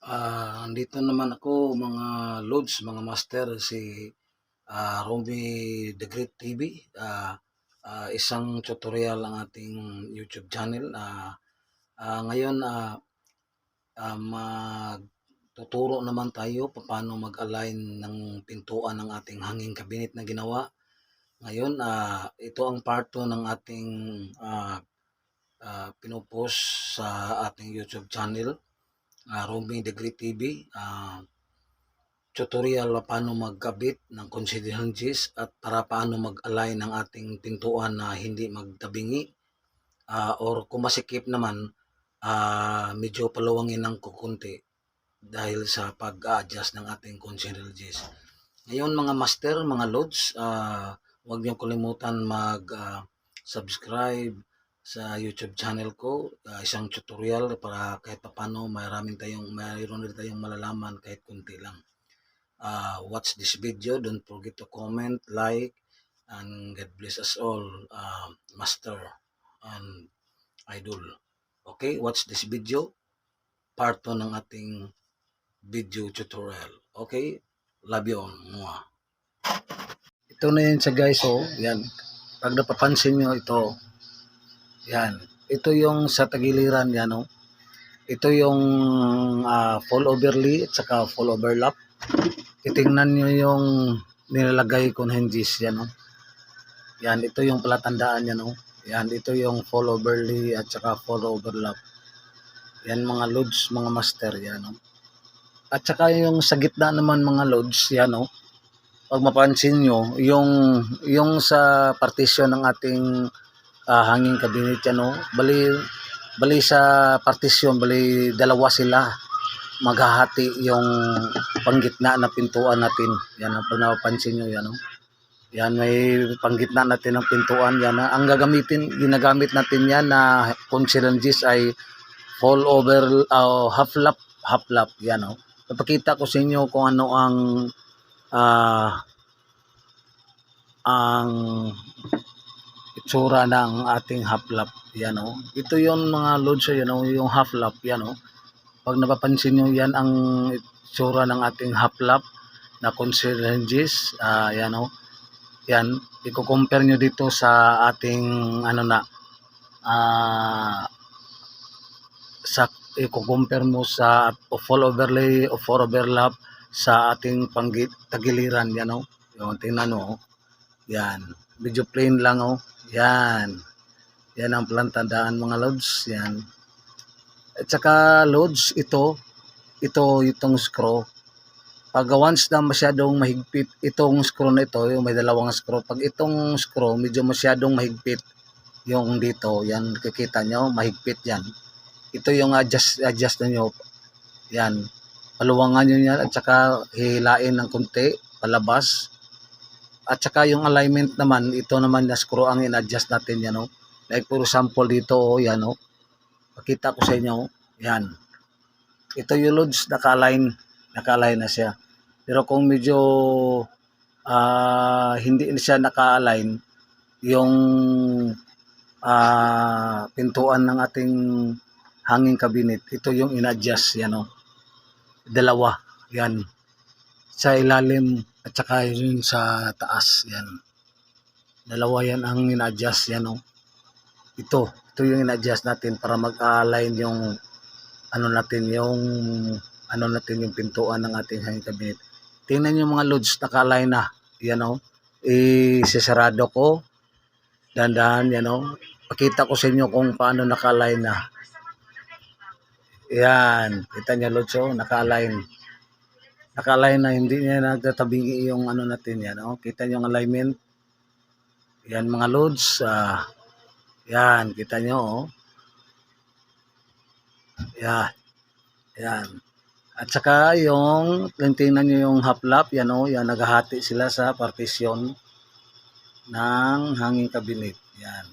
Ah, andito naman ako mga lods, mga master si ah, Romy The Great TV. Ah, ah, isang tutorial ang ating YouTube channel. Ah, ah, ngayon ah, ah, magtuturo naman tayo paano mag-align ng pintuan ng ating hanging cabinet na ginawa. Ngayon, ah, ito ang part 2 ng ating ah, ah, pinupost sa ating YouTube channel uh, Roaming the Great TV, ah, tutorial paano magkabit ng concealed hinges at para paano mag-align ng ating pintuan na hindi magtabingi ah, or kung masikip naman, ah, medyo paluwangin ng kukunti dahil sa pag-adjust ng ating concealed hinges. Ngayon mga master, mga lods, ah, huwag niyo kalimutan mag-subscribe sa YouTube channel ko, ah, isang tutorial para kahit paano mayroon tayong mayroon rin tayong malalaman kahit kunti lang. Ah, watch this video, don't forget to comment, like, and God bless us all, ah, master and idol. Okay, watch this video, part 2 ng ating video tutorial. Okay, love you all. Mwah. Ito na yun sa guys, oh, yan. Pag napapansin nyo ito, yan. Ito yung sa tagiliran yan, oh. Ito yung ah, full overlay at saka full overlap. Itingnan nyo yung nilalagay kong hinges yan, oh. Yan, ito yung palatandaan yan, oh. Yan, ito yung full overlay at saka full overlap. Yan mga loads, mga master, yan, oh. At saka yung sa gitna naman mga loads, yan, oh. Pag mapansin nyo, yung, yung sa partition ng ating ah, hanging cabinet yan, oh. Bali, bali sa partition, bali dalawa sila maghahati yung panggitna na pintuan natin. Yan ang pag napapansin nyo, yan, oh. Yan, may panggitna natin ng pintuan. Yan, ang gagamitin, ginagamit natin yan na concealanges ay fall over, uh, half lap, half lap. Yan, oh. Napakita ko sa inyo kung ano ang ah ang itsura ng ating half lap. Yan oh. Ito yung mga loads yan oh, yung half lap yan oh. Pag napapansin nyo yan ang itsura ng ating half lap na concealed hinges. Ah, yan oh. Yan, i-compare nyo dito sa ating ano na ah sa i-compare mo sa full overlay o full overlap sa ating panggit tagiliran yan oh. Yung tingnan oh. Yan. Medyo plain lang oh. Yan. Yan ang plantandaan mga loads. Yan. At saka loads, ito, ito itong screw. Pag once na masyadong mahigpit itong screw na ito, yung may dalawang screw. Pag itong screw medyo masyadong mahigpit yung dito, yan, kikita nyo, mahigpit yan. Ito yung adjust, adjust nyo. Yan. Paluwangan nyo yan at saka hihilain ng konti, palabas. At saka yung alignment naman, ito naman na screw ang in-adjust natin yan, oh. Like for example dito, oh, yan, oh. Pakita ko sa inyo, oh. yan. Ito yung loads, naka-align, naka-align na siya. Pero kung medyo ah, hindi siya naka-align, yung ah, pintuan ng ating hanging cabinet, ito yung in-adjust, yan, oh. Dalawa, yan. Sa ilalim at saka yun sa taas, yan. Dalawa yan ang in-adjust, yan, oh. Ito, ito yung in-adjust natin para mag-align yung ano natin, yung ano natin yung pintuan ng ating hanging cabinet. Tingnan yung mga loads, naka-align na. Yan, oh. I-sesarado ko. Dandahan, yan, oh. Pakita ko sa inyo kung paano naka-align na. Yan. Kita niyo, loads, oh. Naka-align naka-align na hindi niya nagtatabingi yung ano natin yan oh. kita niyo ang alignment yan mga loads ah, yan kita niyo oh. yan yan at saka yung tingnan niyo yung half lap yan oh yan naghahati sila sa partition ng hanging cabinet yan